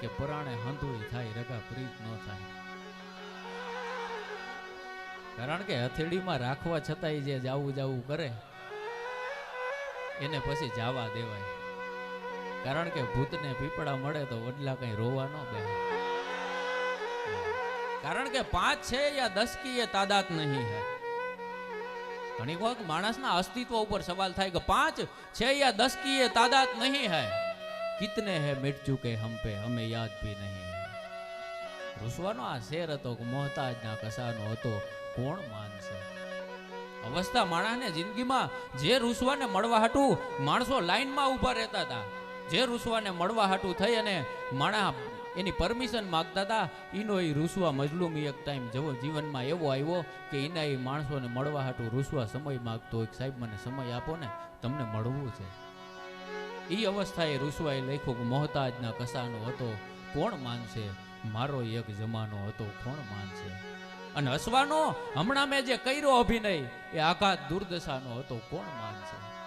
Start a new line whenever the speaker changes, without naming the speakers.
કે પરાણે હંધુઈ થાય, રગા પ્રીત ન થાય. કારણ કે હથેળીમાં રાખવા છતાંય જે જાવું જાવું કરે, એને પછી જાવા દેવાય. કારણ કે ભૂતને પીપળા મળે તો વડલા કઈ રોવા ન બે કારણ કે પાંચ છે યા દસ એ તાદાત નહીં હે. ઘણી વખત માણસના અસ્તિત્વ ઉપર સવાલ થાય કે પાંચ છે યા દસ એ તાદાત નહીં હૈ. કિતને હે મિટ ચુકે હમ પે હમે યાદ ભી નહીં રૂસવાનો આ શેર હતો કે મોહતાજના કસાનો હતો કોણ માનશે અવસ્થા માણસને જિંદગીમાં જે રૂસવાને મળવા હાટું માણસો લાઈનમાં ઊભા રહેતા હતા જે રૂસવાને મળવા હાટું થઈ અને માણા એની પરમિશન માગતા હતા ઈનો એ રૂસવા મજલુમી એક ટાઈમ જવો જીવનમાં એવો આવ્યો કે એના એ માણસોને મળવા હાટું રૂસવા સમય માગતો હોય સાહેબ મને સમય આપો ને, તમને મળવું છે. એ અવસ્થાએ રૂસવાએ લખ્યું મોહતાજના કસાનો હતો, કોણ માનશે? મારો એક જમાનો હતો, કોણ માનશે? અને હસવાનો હમણાં મેં જે કર્યો અભિનય, એ આઘાત દુર્દશાનો હતો, કોણ માનશે?